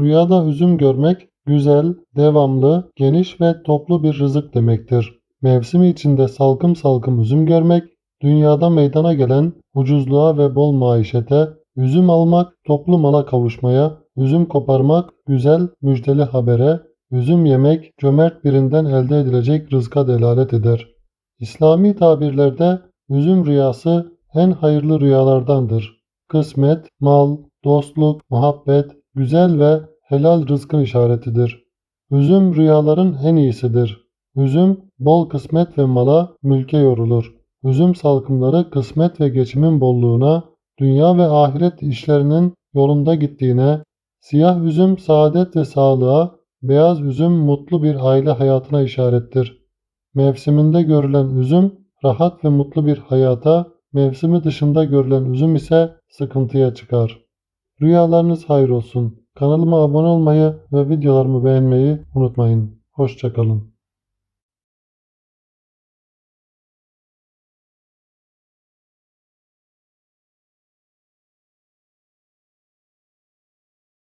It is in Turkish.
Rüyada üzüm görmek güzel, devamlı, geniş ve toplu bir rızık demektir. Mevsimi içinde salkım salkım üzüm görmek, dünyada meydana gelen ucuzluğa ve bol maişete, üzüm almak, toplu mala kavuşmaya, üzüm koparmak, güzel, müjdeli habere, üzüm yemek, cömert birinden elde edilecek rızka delalet eder. İslami tabirlerde üzüm rüyası en hayırlı rüyalardandır. Kısmet, mal, dostluk, muhabbet, güzel ve helal rızkın işaretidir. Üzüm rüyaların en iyisidir. Üzüm bol kısmet ve mala, mülke yorulur. Üzüm salkımları kısmet ve geçimin bolluğuna, dünya ve ahiret işlerinin yolunda gittiğine, siyah üzüm saadet ve sağlığa, beyaz üzüm mutlu bir aile hayatına işarettir. Mevsiminde görülen üzüm rahat ve mutlu bir hayata, mevsimi dışında görülen üzüm ise sıkıntıya çıkar. Rüyalarınız hayır olsun. Kanalıma abone olmayı ve videolarımı beğenmeyi unutmayın. Hoşçakalın.